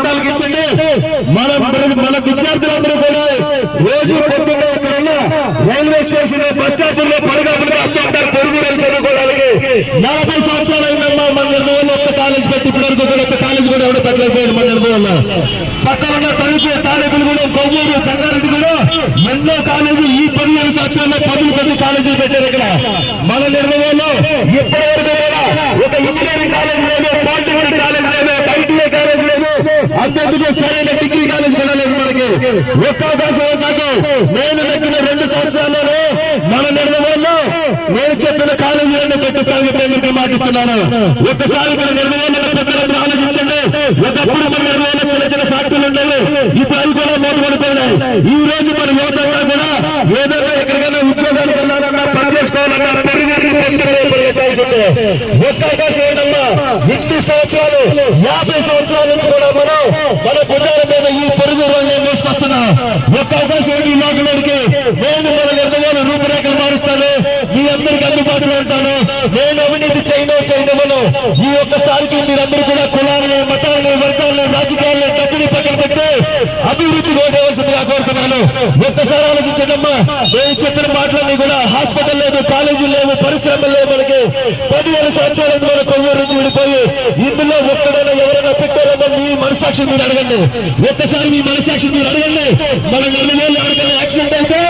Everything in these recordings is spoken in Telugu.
పాఠాలకు ఇచ్చింది మన మన విద్యార్థులందరూ కూడా రోజు పొద్దున్న ఇక్కడ ఉన్న రైల్వే స్టేషన్ బస్ స్టాప్లో పడగాపులు వస్తూ ఉంటారు. పొరుగురు చదువుకోవడానికి. నలభై సంవత్సరాలు అయిందమ్మా మన నిర్మూలన ఒక్క కాలేజ్ పెట్టి ఇప్పటి వరకు కూడా ఒక్క కాలేజ్ కూడా ఎవరు పెట్టలేకపోయాడు మన నిర్మూలన పక్కన ఉన్న తణుకు తాడేపులు కూడా కొవ్వూరు చంగారెడ్డి కూడా ఎన్నో కాలేజీలు ఈ పదిహేను సంవత్సరాల్లో పదులు పది కాలేజీలు పెట్టారు ఇక్కడ. మన నిర్మూలంలో ఇప్పటి వరకు కూడా ఒక ఇంజనీరింగ్ కాలేజ్ లేదు పాలిటెక్నిక్ కాలేజ్ లేదు ఐటీఐ కాలేజ్ లేదు అంతేందుకు సరైన డిగ్రీ కాలేజ్ కూడా లేదు మనకి? ఒక్క అవకాశం నాకు నేను నెక్కిన రెండు సంవత్సరాల్లోనే మన నిర్మూలంలో నేను చెప్పిన కాలేజీలన్నీ పెట్టిస్తానని ప్రేమగా మాటిస్తున్నాను. ఒక్కసారి మన నిర్మూలన పెద్దలందరూ ఆలోచించండి. ఒకప్పుడు మన నిర్మూలన చిన్న చిన్న ఫ్యాక్టరీలు ఉండేవి. ఇప్పుడు అవి కూడా మూతపడిపోయినాయి. ఈ రోజు మన యువత కూడా ఏదైనా ఎక్కడికైనా ఉద్యోగానికి వెళ్ళాలన్నా పని చేసుకోవాలన్నా ఒక్క అవకాశం ఏంటమ్మా ఇన్ని సంవత్సరాలు యాభై సంవత్సరాల నుంచి మనం మన భుజాల మీద ఈ పొరుగు రంగం తీసుకొస్తున్నా ఒక్క అవకాశం ఏంటి ఈ లోకలోనికి నేను మన నిర్ణయాల రూపురేఖలు మారుస్తాను. మీ అందరికి అందుబాటులో ఉంటాను. నేను అవినీతి చేయను చేయనివ్వను. ఈ ఒక్కసారికి మీరందరూ కూడా కులాలని మతాలని వర్గాలని రాజకీయాలని డబ్బుని పక్కన పెట్టి అభివృద్ధి కోరవలసిందిగా కోరుతున్నాను ఒక్కసారి ఆలోచించడమ్మా. నేను చెప్పిన మాటలన్నీ కూడా హాస్పిటల్ లేదు కాలేజీలు లేవు పరిశ్రమలు లేవు మనకి. పదివేల సంవత్సరాల మన కొవ్వూరు నుంచి విడిపోయి ఇందులో ఒక్కడైనా మనసాక్షి మీరు అడగండి. ఒక్కసారి మీ మనసాక్షి మీరు అడగండి. మన వేలు ఆడగల యాక్సిడెంట్ అయితే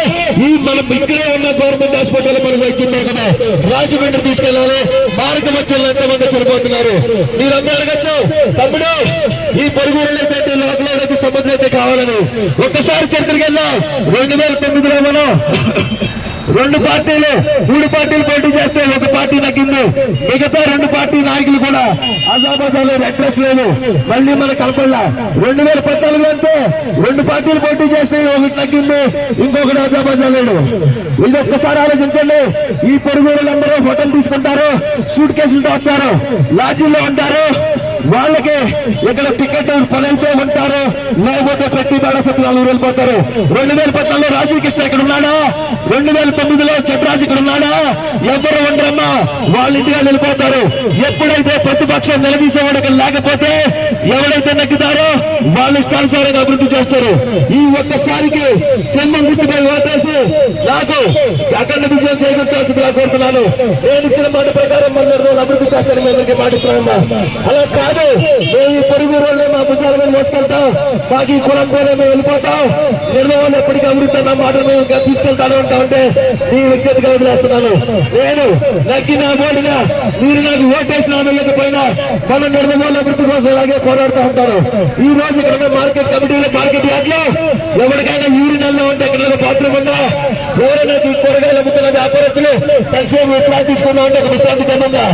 ఈ మనం ఇక్కడే ఉన్న గవర్నమెంట్ హాస్పిటల్ మనకు వచ్చింటారు కదా. రాజమండ్రి తీసుకెళ్ళాలి. మార్గం మధ్యలో ఎంతమంది చనిపోతున్నారు? మీరందరూ అడగచ్చు. తమ్ముడు ఈ పొరుగురు అయితే లోపల సమస్య అయితే కావాలని. ఒక్కసారి చరిత్రకి వెళ్ళాం రెండు వేల తొమ్మిదిలో మనం రెండు పార్టీలు మూడు పార్టీలు పోటీ చేస్తే ఒక పార్టీ తగ్గింది మిగతా రెండు పార్టీ నాయకులు కూడా అజాబాజాలో అడ్రస్ లేదు. మళ్ళీ మన కలపల్లా రెండు వేల పద్నాలుగు అంటే రెండు పార్టీలు పోటీ చేస్తే ఒకటి తగ్గింది ఇంకొకటి ఆజాబాజా లేడు. ఇది ఒక్కసారి ఆలోచించండి. ఈ పొరుగురులందరూ హోటల్ తీసుకుంటారు సూట్ కేసులతో వస్తారు లాడ్జీల్లో ఉంటారు. వాళ్ళకి ఇక్కడ టికెట్ పని అయితే ఉంటారు లేకపోతే ప్రతి బాడసత్వాలు వెళ్ళిపోతారు రెండు వేల పద్నాలుగులో రాజీవ్ కృష్ణ ఇక్కడ ఉన్నాడా? రెండు వేల తొమ్మిదిలో చట్రాజ్ ఇక్కడ ఉన్నాడా? ఎవరు ఉండరమ్మా? వాళ్ళ ఇంటిగా వెళ్ళిపోతారు. ఎప్పుడైతే ప్రతిపక్షం నిలదీసేవాడు లేకపోతే ఎవరైతే నెగ్గుతారో వాళ్ళు ఇష్టానుసారంగా అభివృద్ధి చేస్తారు. ఈ ఒక్కసారికి సింహం గుర్తుపై ఓటేసి నాకు అఖండ విజయం చేకూర్చాల్సిందిగా కోరుతున్నాను. నేను ఇచ్చిన మాట ప్రకారం మన రోజు అభివృద్ధి చేస్తాను మీ అందరికీ మాటిస్తున్నానమ్మా అలా కాదు మేము ఈ పొరుగు రోజులే మా తీసుకెళ్తాం మాకు ఈ కులం పేరే మేము వెళ్ళిపోతాం. నిర్ణయం ఎప్పటికీ అమృతం అన్న మాట మేము తీసుకెళ్తాను ఉంటా ఉంటే ఈ వ్యక్తిగతంగా వదిలేస్తున్నాను. నేను నగ్గినా ఓడినా మీరు నాకు ఓటేసిన వెళ్ళకపోయినా మన నిర్మల్ అభివృద్ధి కోసం ఇలాగే పోరాడుతూ ఉంటాను ఈ రోజు ఇక్కడ మార్కెట్ కమిటీలో మార్కెట్ యార్డ్లో ఎవరికైనా యూరి నెలలో ఉంటే ఇక్కడ బాత్రూమ్ ఉందా? ఎవరైనా ఈ కూరగాయలు అమ్ముతున్న వ్యాపారస్తులు తక్షణ విశ్రాంతి తీసుకున్నా ఉంటే ఒక విశ్రాంతి కన్నా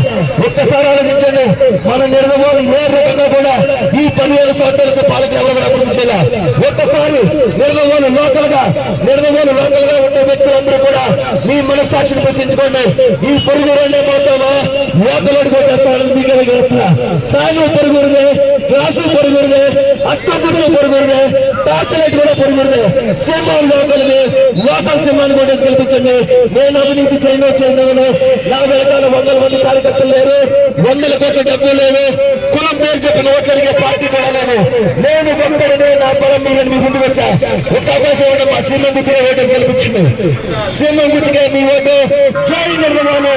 ఒక్కసారి ఆలోచించండి. మన నిర్మల్ ఏ రకంగా కూడా ఈ పదిహేను సంవత్సరాల పాలకులు ఎవరు కూడా అభివృద్ధి చేయాలి. ఒక్కసారి నిర్మల్ లోకలుగా గా లోకలుగా ఉండే వ్యక్తులందరూ కూడా మీ మనస్సాక్షిని ప్రశ్నించుకోండి. ఈ పొరుగు రెండే పోతామా లోకలోకి కొట్టేస్తానని మీకు వేస్తున్నా ఫ్యాన్ పొరుగురుదే గ్లాసు పొరుగురుదే అస్తపురం పొరుగురుదే టార్చ్ లైట్ కూడా పొరుగురుదే సింహం లోకల్ని లోకల్ సింహాన్ని కొట్టేసి కల్పించండి. నేను అవినీతి చేయను చేయను నా వెనకాల వందల మంది కార్యకర్తలు లేరు. వందల కోట్ల డబ్బులు లేవు. కులం ఓట్లడిగే పార్టీ కూడా లేదు నేను ఒక్కడనే నా బలం మీద మీ ముందుకు వచ్చా. ఒక అవకాశం ఉంటే మా సింహం గుర్తుగా ఓటేసి కల్పించింది సింహం గుర్తుగా మీ ఓటు? జై నిర్మమాను